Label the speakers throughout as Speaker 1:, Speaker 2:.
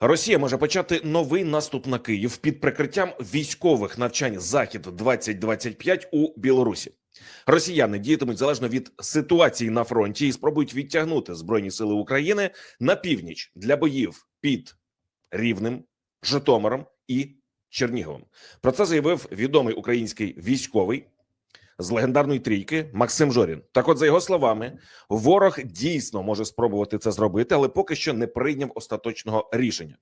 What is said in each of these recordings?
Speaker 1: Росія може почати новий наступ на Київ під прикриттям військових навчань Захід 2025 у Білорусі. Росіяни діятимуть залежно від ситуації на фронті і спробують відтягнути збройні сили України на північ для боїв під Рівнем, Житомиром і Черніговом. Про це заявив відомий український військовий з легендарної трійки Максим Жорін. Так, от за його словами, ворог дійсно може спробувати це зробити, але поки що не прийняв остаточного рішення.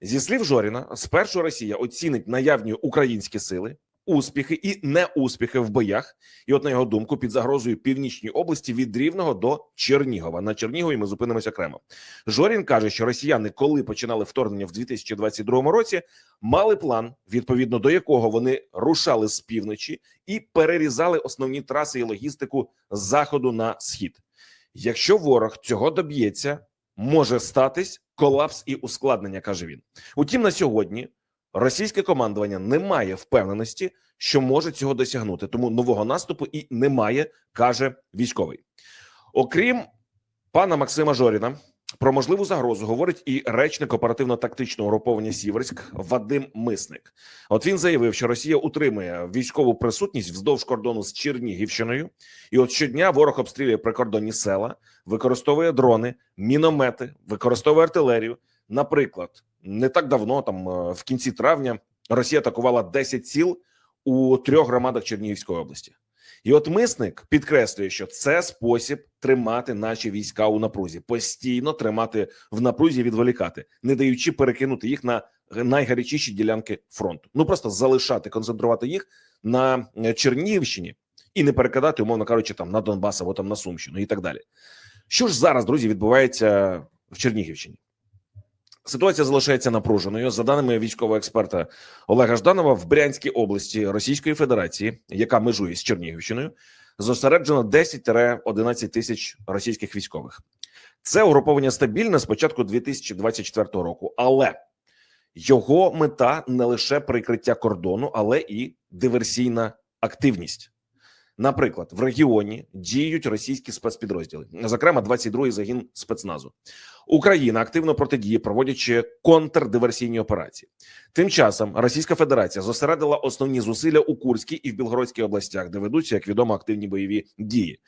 Speaker 1: Зі слів Жоріна, спершу Росія оцінить наявні українські сили, успіхи і неуспіхи в боях. І, от на його думку, під загрозою північній області від Рівного до Чернігова. На Чернігові ми зупинимося окремо. Жорін каже, що росіяни, коли починали вторгнення в 2022 році, мали план, відповідно до якого вони рушали з півночі і перерізали основні траси і логістику з заходу на схід. Якщо ворог цього доб'ється, може статись колапс і ускладнення, каже він. Утім, на сьогодні російське командування не має впевненості, що може цього досягнути, тому нового наступу і немає, каже військовий. Окрім пана Максима Жоріна, про можливу загрозу говорить і речник оперативно-тактичного угруповання Сіверськ Вадим Мисник. От він заявив, що Росія утримує військову присутність вздовж кордону з Чернігівщиною, і от щодня ворог обстрілює прикордонні села, використовує дрони, міномети, використовує артилерію. Наприклад, не так давно, там е, в кінці травня, Росія атакувала 10 сіл у трьох громадах Чернігівської області. І от мисник підкреслює, що це спосіб тримати наші війська у напрузі, постійно тримати в напрузі, відволікати, не даючи перекинути їх на найгарячіші ділянки фронту. Ну просто залишати, концентрувати їх на е, Чернігівщині і не перекидати, умовно кажучи, там на Донбас або там на Сумщину і так далі. Що ж зараз, друзі, відбувається в Чернігівщині? Ситуація залишається напруженою. За даними військового експерта Олега Жданова, в Брянській області Російської Федерації, яка межує з Чернігівщиною, зосереджено 10-11 тисяч російських військових. Це угруповання стабільне з початку 2024 року, але його мета не лише прикриття кордону, але і диверсійна активність. Наприклад, в регіоні діють російські спецпідрозділи, зокрема, 22-й загін спецназу. Україна активно протидіє, проводячи контрдиверсійні операції. Тим часом Російська Федерація зосередила основні зусилля у Курській і в Білгородській областях, де ведуться, як відомо, активні бойові дії.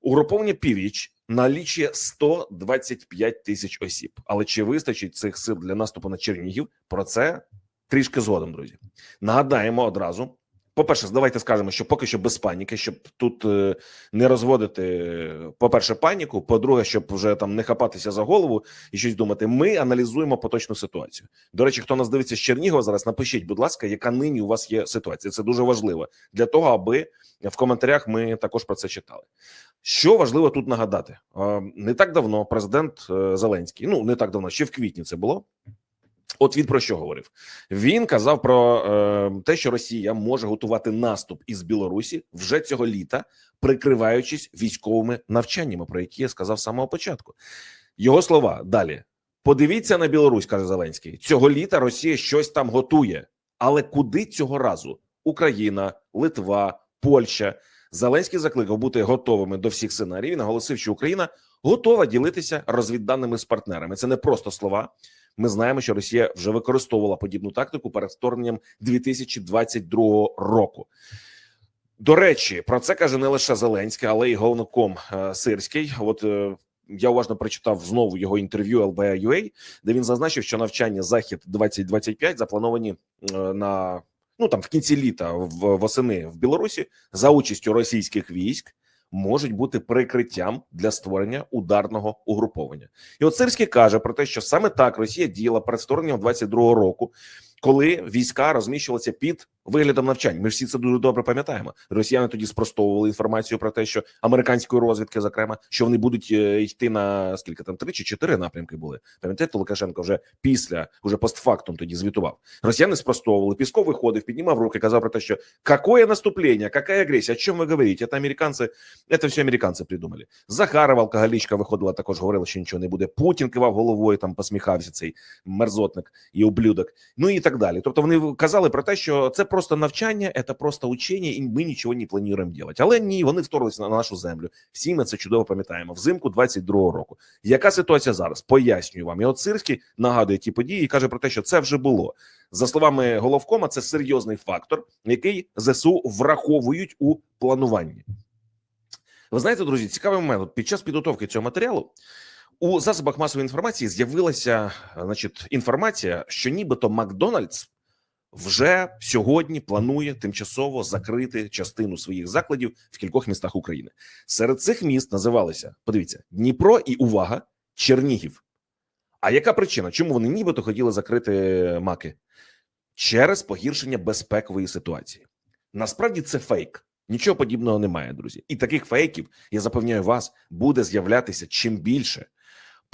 Speaker 1: Угруповання північ налічує 125 тисяч осіб. Але чи вистачить цих сил для наступу на Чернігів? Про це трішки згодом, друзі. Нагадаємо одразу. По-перше, давайте скажемо, що поки що без паніки, щоб тут е, не розводити, по-перше, паніку. По-друге, щоб вже там не хапатися за голову і щось думати. Ми аналізуємо поточну ситуацію. До речі, хто нас дивиться з Чернігова зараз, напишіть, будь ласка, яка нині у вас є ситуація. Це дуже важливо для того, аби в коментарях ми також про це читали. Що важливо тут нагадати, Е, не так давно президент е, Зеленський, ну не так давно, ще в квітні це було. От він про що говорив? Він казав про е, те, що Росія може готувати наступ із Білорусі вже цього літа, прикриваючись військовими навчаннями, про які я сказав з самого початку. Його слова далі: подивіться на Білорусь, каже Зеленський. Цього літа Росія щось там готує, але куди цього разу? Україна, Литва, Польща. Зеленський закликав бути готовими до всіх сценаріїв. і Наголосив, що Україна готова ділитися розвідданими з партнерами. Це не просто слова. Ми знаємо, що Росія вже використовувала подібну тактику перед вторгненням 2022 року. До речі, про це каже не лише Зеленський, але й головноком е, Сирський. От е, я уважно прочитав знову його інтерв'ю LBA.UA, де він зазначив, що навчання захід 2025 заплановані е, на ну там в кінці літа в восени в Білорусі за участю російських військ можуть бути прикриттям для створення ударного угруповання. І от Сирський каже про те, що саме так Росія діяла перед створенням 22-го року, коли війська розміщувалися під виглядом навчань. Ми всі це дуже добре пам'ятаємо. Росіяни тоді спростовували інформацію про те, що американської розвідки, зокрема, що вони будуть е, йти на скільки там три чи чотири напрямки були. Пам'ятаєте, Лукашенко вже після уже постфактум тоді звітував. Росіяни спростовували. Пісков виходив, піднімав руки, казав про те, що какое наступлення, какая агресія, о чому ви говорите? Це американці, це все американці придумали. Захарова, алкоголічка виходила, також говорила, що нічого не буде. Путін кивав головою, там посміхався цей мерзотник і ублюдок. Ну і так так далі. Тобто вони казали про те, що це просто навчання, це просто учення, і ми нічого не плануємо робити. Але ні, вони вторглися на нашу землю. Всі ми це чудово пам'ятаємо. Взимку 22-го року. Яка ситуація зараз? Пояснюю вам. І от Сирський нагадує ті події і каже про те, що це вже було. За словами головкома, це серйозний фактор, який ЗСУ враховують у плануванні. Ви знаєте, друзі, цікавий момент. Під час підготовки цього матеріалу у засобах масової інформації з'явилася значить, інформація, що нібито Макдональдс вже сьогодні планує тимчасово закрити частину своїх закладів в кількох містах України. Серед цих міст називалися: подивіться, Дніпро і увага, Чернігів. А яка причина? Чому вони нібито хотіли закрити маки? Через погіршення безпекової ситуації. Насправді це фейк. Нічого подібного немає, друзі. І таких фейків, я запевняю вас, буде з'являтися чим більше.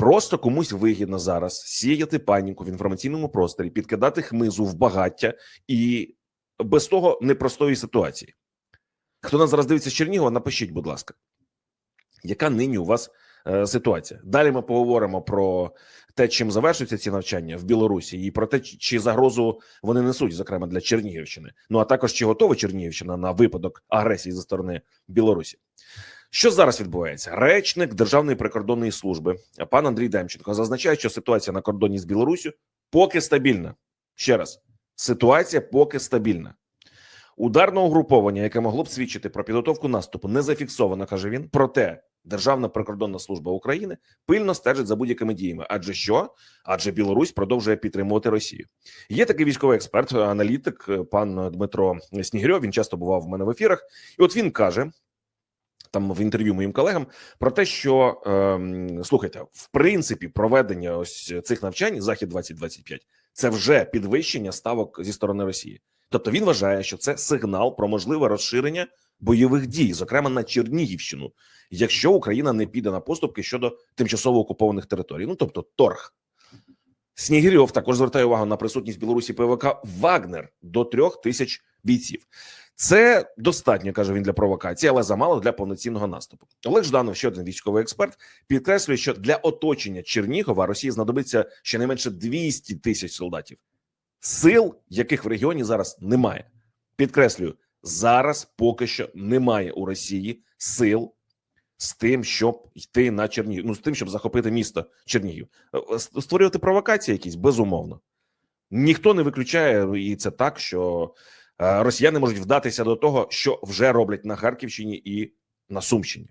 Speaker 1: Просто комусь вигідно зараз сіяти паніку в інформаційному просторі, підкидати хмизу в багаття і без того непростої ситуації. Хто нас зараз дивиться з Чернігова, напишіть, будь ласка, яка нині у вас е, ситуація? Далі ми поговоримо про те, чим завершуються ці навчання в Білорусі, і про те, чи загрозу вони несуть, зокрема для Чернігівщини. Ну а також чи готова Чернігівщина на випадок агресії зі сторони Білорусі. Що зараз відбувається? Речник Державної прикордонної служби пан Андрій Демченко зазначає, що ситуація на кордоні з Білоруссю поки стабільна. Ще раз, ситуація поки стабільна. Ударне угруповання, яке могло б свідчити про підготовку наступу, не зафіксовано, каже він. Проте Державна прикордонна служба України пильно стежить за будь-якими діями. Адже що? Адже Білорусь продовжує підтримувати Росію. Є такий військовий експерт, аналітик, пан Дмитро Снігирьов. Він часто бував в мене в ефірах, і от він каже там в інтерв'ю моїм колегам про те, що ем, слухайте, в принципі, проведення ось цих навчань захід 2025 це вже підвищення ставок зі сторони Росії. Тобто він вважає, що це сигнал про можливе розширення бойових дій, зокрема на Чернігівщину, якщо Україна не піде на поступки щодо тимчасово окупованих територій. Ну тобто торг. Снігирьов також звертає увагу на присутність Білорусі ПВК Вагнер до трьох тисяч бійців. Це достатньо, каже він для провокації, але замало для повноцінного наступу. Олег Жданов, ще один військовий експерт, підкреслює, що для оточення Чернігова Росії знадобиться щонайменше 200 тисяч солдатів, сил, яких в регіоні зараз немає. Підкреслюю, зараз поки що немає у Росії сил з тим, щоб йти на Чернігів. Ну з тим, щоб захопити місто Чернігів, створювати провокації, якісь безумовно. Ніхто не виключає, і це так, що росіяни можуть вдатися до того, що вже роблять на Харківщині і на Сумщині.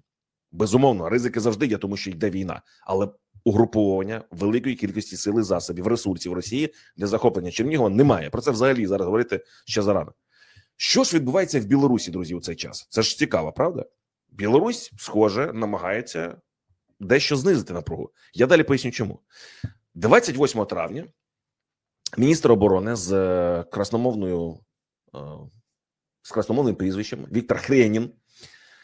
Speaker 1: Безумовно, ризики завжди є, тому що йде війна, але угруповування великої кількості сили засобів ресурсів Росії для захоплення Чернігова немає. Про це взагалі зараз говорити ще зарано. Що ж відбувається в Білорусі, друзі, у цей час? Це ж цікаво, правда? Білорусь, схоже, намагається дещо знизити напругу. Я далі поясню, чому 28 травня міністр оборони з красномовною з красномовним прізвищем Віктор Хренін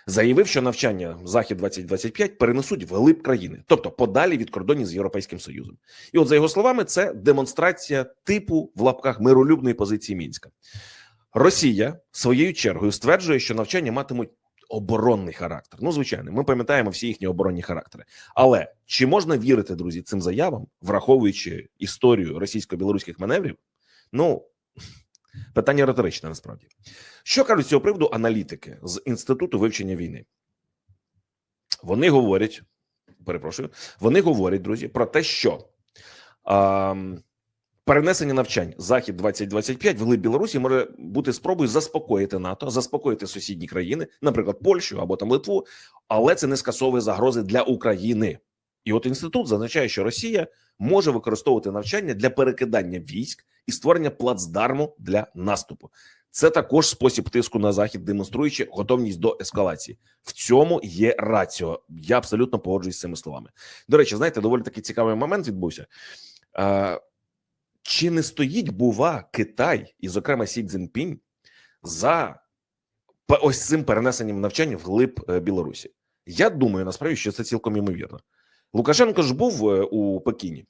Speaker 1: заявив, що навчання захід 2025 перенесуть в глиб країни, тобто подалі від кордонів з європейським союзом. І, от за його словами, це демонстрація типу в лапках миролюбної позиції мінська. Росія своєю чергою стверджує, що навчання матимуть оборонний характер. Ну, звичайно, ми пам'ятаємо всі їхні оборонні характери. Але чи можна вірити, друзі, цим заявам, враховуючи історію російсько-білоруських маневрів? Ну Питання риторичне насправді. Що кажуть з цього приводу аналітики з інституту вивчення війни? Вони говорять, перепрошую, вони говорять, друзі, про те, що а, перенесення навчань захід 2025 в глиб Білорусі може бути спробою заспокоїти НАТО, заспокоїти сусідні країни, наприклад, Польщу або там Литву, але це не скасовує загрози для України. І от інститут зазначає, що Росія може використовувати навчання для перекидання військ і створення плацдарму для наступу. Це також спосіб тиску на захід, демонструючи готовність до ескалації. В цьому є раціо. Я абсолютно погоджуюсь з цими словами. До речі, знаєте, доволі такий цікавий момент відбувся. Чи не стоїть, бува, Китай і, зокрема, Сі Цзіньпінь за ось цим перенесенням навчання глиб е, Білорусі? Я думаю, насправді, що це цілком імовірно. Лукашенко ж був е, у Пекіні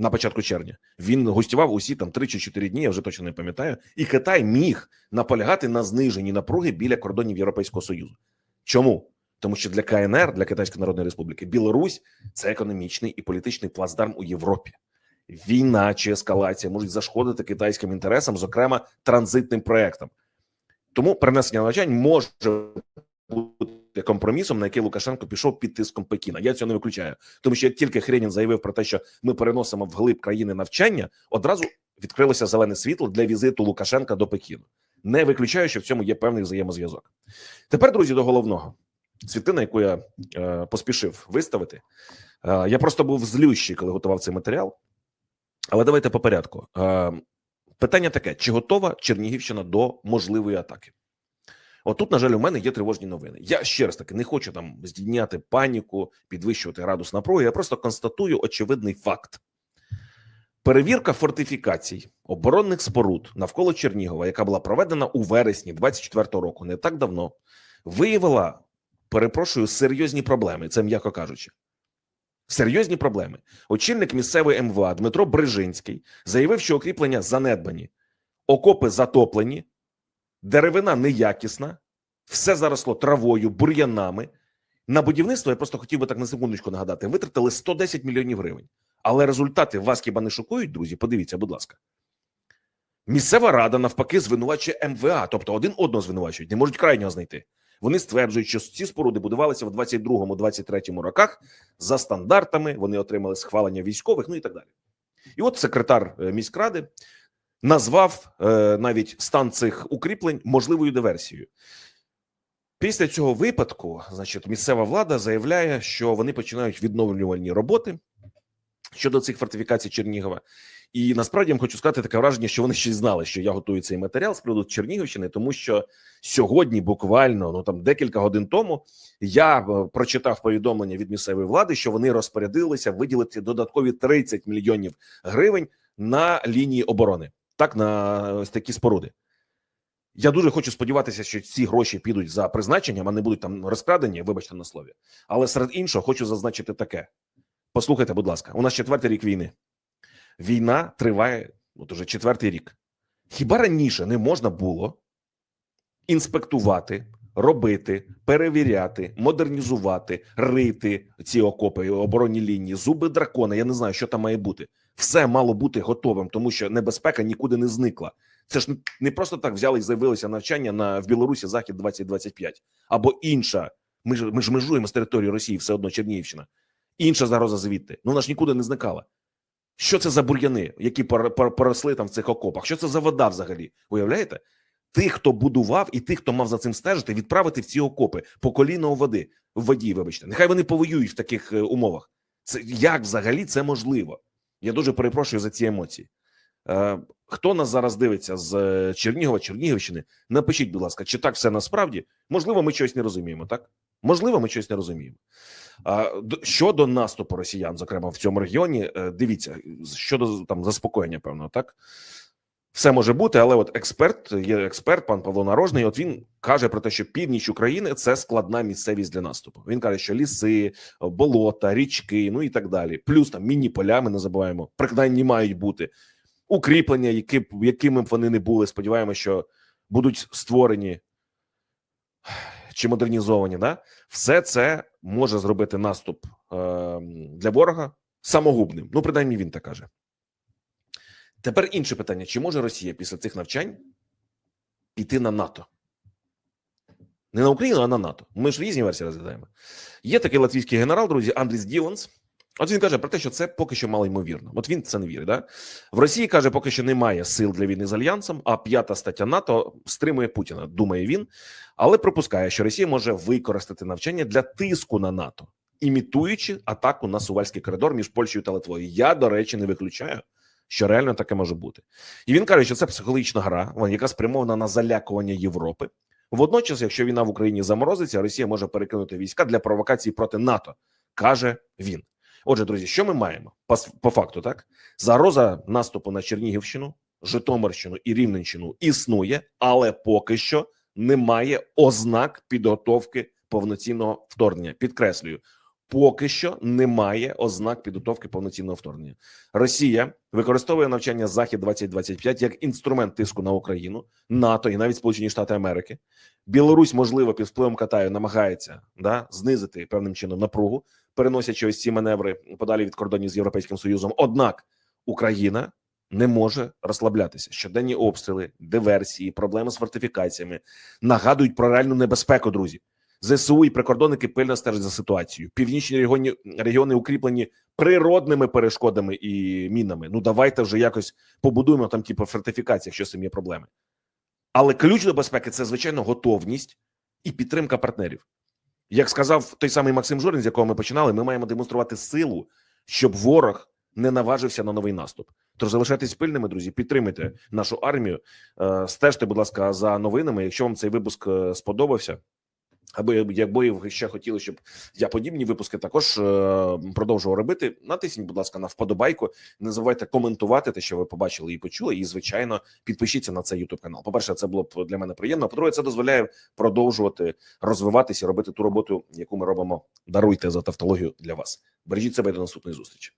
Speaker 1: на початку червня. Він гостював усі там 3 чи 4 дні. Я вже точно не пам'ятаю. І Китай міг наполягати на зниженні напруги біля кордонів Європейського союзу. Чому? Тому що для КНР, для Китайської Народної Республіки, Білорусь це економічний і політичний плацдарм у Європі. війна чи ескалація можуть зашкодити китайським інтересам, зокрема транзитним проектам. Тому перенесення навчань може бути компромісом, на який Лукашенко пішов під тиском Пекіна. Я цього не виключаю, тому що як тільки Хренін заявив про те, що ми переносимо вглиб країни навчання, одразу відкрилося зелене світло для візиту Лукашенка до Пекіну. Не виключаю, що в цьому є певний взаємозв'язок. Тепер, друзі, до головного світлина, яку я е, поспішив виставити. Е, я просто був злющий, коли готував цей матеріал. Але давайте по порядку. Е, питання таке: чи готова Чернігівщина до можливої атаки? Отут, на жаль, у мене є тривожні новини. Я ще раз таки не хочу там здійняти паніку, підвищувати градус напруги. Я просто констатую очевидний факт. Перевірка фортифікацій оборонних споруд навколо Чернігова, яка була проведена у вересні 24-го року, не так давно, виявила, перепрошую, серйозні проблеми. Це м'яко кажучи. Серйозні проблеми. Очільник місцевої МВА Дмитро Брижинський заявив, що укріплення занедбані, окопи затоплені, деревина неякісна, все заросло травою, бур'янами. На будівництво я просто хотів би так на секундочку нагадати: витратили 110 мільйонів гривень. Але результати вас хіба не шокують, друзі? Подивіться, будь ласка. Місцева рада навпаки звинувачує МВА, тобто один одного звинувачують, не можуть крайнього знайти. Вони стверджують, що ці споруди будувалися в 22-23 роках за стандартами. Вони отримали схвалення військових, ну і так далі. І от секретар е, міськради назвав е, навіть стан цих укріплень можливою диверсією. Після цього випадку, значить, місцева влада заявляє, що вони починають відновлювальні роботи щодо цих фортифікацій Чернігова. І насправді я хочу сказати таке враження, що вони ще й знали, що я готую цей матеріал з приводу Чернігівщини, тому що сьогодні, буквально, ну там декілька годин тому, я е, прочитав повідомлення від місцевої влади, що вони розпорядилися виділити додаткові 30 мільйонів гривень на лінії оборони, так на ось такі споруди. Я дуже хочу сподіватися, що ці гроші підуть за призначенням, а не будуть там розкрадені. Вибачте на слові. Але серед іншого хочу зазначити таке: послухайте, будь ласка, у нас четвертий рік війни. Війна триває от уже четвертий рік. Хіба раніше не можна було інспектувати, робити, перевіряти, модернізувати, рити ці окопи, оборонні лінії, зуби дракона? Я не знаю, що там має бути. Все мало бути готовим, тому що небезпека нікуди не зникла. Це ж не просто так взяли і заявилися навчання на в Білорусі Захід 2025 або інша. Ми ж ми ж межуємо з території Росії, все одно Чернігівщина. Інша загроза звідти. Ну вона ж нікуди не зникала. Що це за бур'яни, які пор- пор- поросли там в цих окопах? Що це за вода взагалі? Уявляєте? Тих, хто будував, і тих, хто мав за цим стежити, відправити в ці окопи по коліно у води в воді. Вибачте, нехай вони повоюють в таких е, умовах. Це як взагалі це можливо? Я дуже перепрошую за ці емоції. Е, хто нас зараз дивиться з е, Чернігова, Чернігівщини? Напишіть, будь ласка, чи так все насправді? Можливо, ми щось не розуміємо, так? Можливо, ми щось не розуміємо. Щодо наступу росіян, зокрема в цьому регіоні, е, дивіться щодо там заспокоєння, певно, так все може бути, але от експерт є експерт, пан Павло Нарожний. От він каже про те, що північ України це складна місцевість для наступу. Він каже, що ліси, болота, річки, ну і так далі. Плюс там міні поля, ми не забуваємо, принаймні мають бути укріплення, які якими б вони не були. Сподіваємося, що будуть створені чи модернізовані. Да? Все це може зробити наступ е, для ворога самогубним. Ну, принаймні, він так каже. Тепер інше питання: чи може Росія після цих навчань піти на НАТО? Не на Україну, а на НАТО. Ми ж різні версії розглядаємо. Є такий латвійський генерал, друзі, Андріс Діланс. От він каже про те, що це поки що мало ймовірно. От він це не вірить. Да? В Росії каже, поки що немає сил для війни з альянсом, а п'ята стаття НАТО стримує Путіна, думає він, але припускає, що Росія може використати навчання для тиску на НАТО, імітуючи атаку на Сувальський коридор між Польщею та Литвою. Я, до речі, не виключаю, що реально таке може бути. І він каже, що це психологічна гра, вона, яка спрямована на залякування Європи. Водночас, якщо війна в Україні заморозиться, Росія може перекинути війська для провокації проти НАТО, каже він. Отже, друзі, що ми маємо по, по факту? Так загроза наступу на Чернігівщину, Житомирщину і Рівненщину існує, але поки що немає ознак підготовки повноцінного вторгнення. Підкреслюю, поки що немає ознак підготовки повноцінного вторгнення. Росія використовує навчання Захід 2025 як інструмент тиску на Україну, НАТО і навіть Сполучені Штати Америки. Білорусь, можливо, під впливом Китаю намагається да знизити певним чином напругу, переносячи ось ці маневри подалі від кордонів з Європейським Союзом. Однак Україна не може розслаблятися. Щоденні обстріли, диверсії, проблеми з фортифікаціями нагадують про реальну небезпеку, друзі. ЗСУ і прикордонники пильно стежать за ситуацією. Північні регіони, регіони укріплені природними перешкодами і мінами. Ну давайте вже якось побудуємо там, типу, фортифікації, якщо з цим є проблеми. Але ключ до безпеки це звичайно готовність і підтримка партнерів. Як сказав той самий Максим Жорин, з якого ми починали, ми маємо демонструвати силу, щоб ворог не наважився на новий наступ. Тож залишайтесь пильними, друзі, підтримуйте нашу армію. Е, Стежте, будь ласка, за новинами. Якщо вам цей випуск е, сподобався, або якби ви ще хотіли, щоб я подібні випуски також е, продовжував робити. Натисніть, будь ласка, на вподобайку. Не забувайте коментувати те, що ви побачили і почули. І звичайно, підпишіться на цей YouTube канал. По перше, це було б для мене приємно. По друге, це дозволяє продовжувати розвиватися, робити ту роботу, яку ми робимо. Даруйте за тавтологію для вас. Бережіть себе до наступної зустрічі.